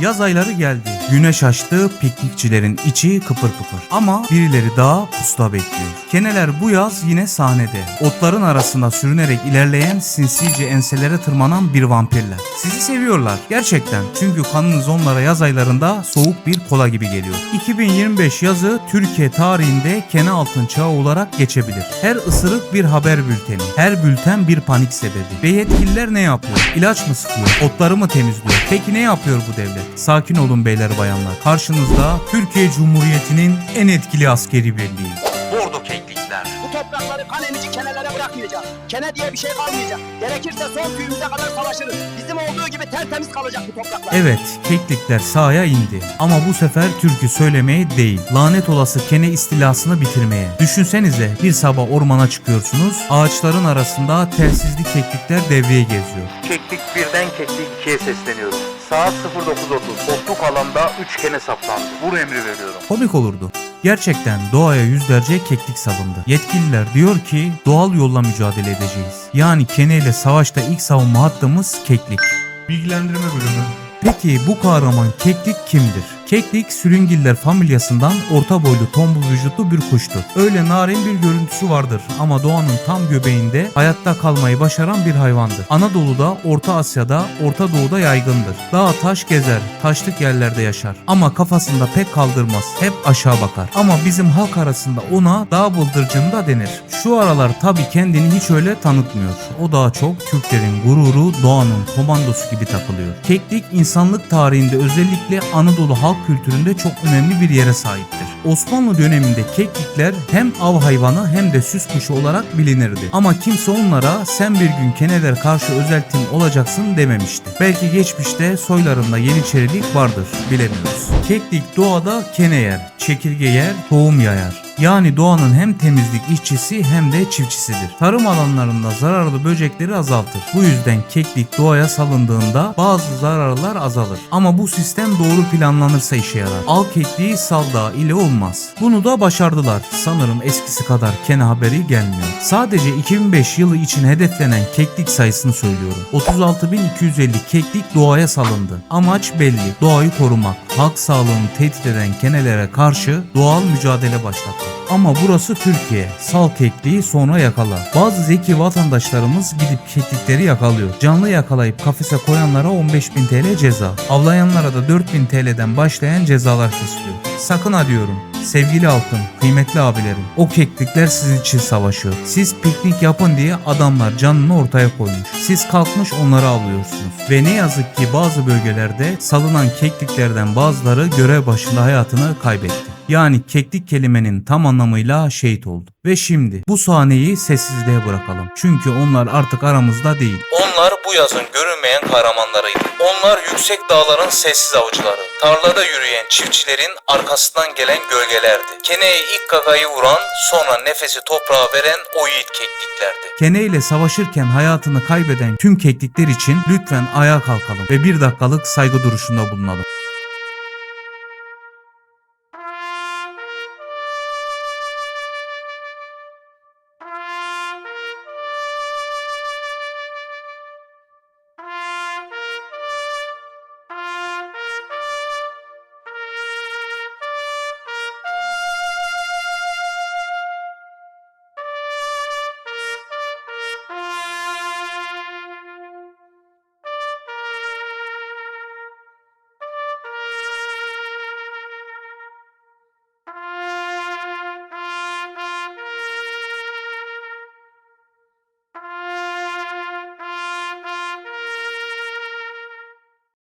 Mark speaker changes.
Speaker 1: Yaz ayları geldi. Güneş açtı, piknikçilerin içi kıpır kıpır. Ama birileri daha pusuda bekliyor. Keneler bu yaz yine sahnede. Otların arasında sürünerek ilerleyen sinsice enselere tırmanan bir vampirler. Sizi seviyorlar gerçekten. Çünkü kanınız onlara yaz aylarında soğuk bir kola gibi geliyor. 2025 yazı Türkiye tarihinde kene altın çağı olarak geçebilir. Her ısırık bir haber bülteni, her bülten bir panik sebebi. Ve yetkililer ne yapıyor? İlaç mı sıkıyor? Otları mı temizliyor? Peki ne yapıyor bu devlet? Sakin olun beyler bayanlar. Karşınızda Türkiye Cumhuriyeti'nin en etkili askeri birliği. Ordu Keklikler.
Speaker 2: Bu toprakları kan emici kenelere bırakmayacağız. Kene diye bir şey kalmayacak. Gerekirse son tüyümüze kadar savaşırız. Bizim olduğu gibi tertemiz kalacak bu topraklar.
Speaker 1: Evet, keklikler sahaya indi. Ama bu sefer türkü söylemeye değil, lanet olası kene istilasını bitirmeye. Düşünsenize bir sabah ormana çıkıyorsunuz, ağaçların arasında telsizli keklikler devreye geziyor.
Speaker 3: Keklik birden keklik ikiye sesleniyorum. Saat 09.30. Otluk alanda 3 kene saplandı. Vur emri veriyorum.
Speaker 1: Komik olurdu. Gerçekten doğaya yüzlerce keklik salındı. Yetkililer diyor ki doğal yolla mücadele edeceğiz. Yani kene ile savaşta ilk savunma hattımız keklik. Bilgilendirme bölümü. Peki bu kahraman keklik kimdir? Keklik sürüngiller familyasından orta boylu tombul vücutlu bir kuştur. Öyle narin bir görüntüsü vardır ama doğanın tam göbeğinde hayatta kalmayı başaran bir hayvandır. Anadolu'da, Orta Asya'da, Orta Doğu'da yaygındır. Dağ taş gezer, taşlık yerlerde yaşar. Ama kafasında pek kaldırmaz, hep aşağı bakar. Ama bizim halk arasında ona dağ bıldırcını da denir. Şu aralar tabi kendini hiç öyle tanıtmıyor. O daha çok Türklerin gururu, doğanın komandosu gibi takılıyor. Keklik insanlık tarihinde özellikle Anadolu halk kültüründe çok önemli bir yere sahiptir. Osmanlı döneminde keklikler hem av hayvanı hem de süs kuşu olarak bilinirdi. Ama kimse onlara sen bir gün keneler karşı özel tim olacaksın dememişti. Belki geçmişte soylarında yeniçerilik vardır bilemiyoruz. Keklik doğada kene yer, çekirge yer, tohum yayar. Yani doğanın hem temizlik işçisi hem de çiftçisidir. Tarım alanlarında zararlı böcekleri azaltır. Bu yüzden keklik doğaya salındığında bazı zararlar azalır. Ama bu sistem doğru planlanırsa işe yarar. Al kekliği sal ile olmaz. Bunu da başardılar. Sanırım eskisi kadar kene haberi gelmiyor. Sadece 2005 yılı için hedeflenen keklik sayısını söylüyorum. 36.250 keklik doğaya salındı. Amaç belli. Doğayı korumak. Halk sağlığını tehdit eden kenelere karşı doğal mücadele başlatmak. Ama burası Türkiye. Sal kekliği sonra yakala. Bazı zeki vatandaşlarımız gidip keklikleri yakalıyor. Canlı yakalayıp kafese koyanlara 15.000 TL ceza. Avlayanlara da 4.000 TL'den başlayan cezalar kesiliyor. Sakın ha diyorum. Sevgili halkım, kıymetli abilerim, o keklikler sizin için savaşıyor. Siz piknik yapın diye adamlar canını ortaya koymuş. Siz kalkmış onları avlıyorsunuz. Ve ne yazık ki bazı bölgelerde salınan kekliklerden bazıları görev başında hayatını kaybetti. Yani keklik kelimenin tam anlamıyla şehit oldu. Ve şimdi bu sahneyi sessizliğe bırakalım. Çünkü onlar artık aramızda değil. Onlar bu yazın görünmeyen kahramanlarıydı. Onlar yüksek dağların sessiz avcıları. Tarlada yürüyen çiftçilerin arkasından gelen gölgelerdi. Keneye ilk gagayı vuran, sonra nefesi toprağa veren o yiğit kekliklerdi. Kene ile savaşırken hayatını kaybeden tüm keklikler için lütfen ayağa kalkalım ve bir dakikalık saygı duruşunda bulunalım.